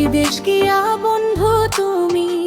বিদেশ গিয়া বন্ধু তুমি?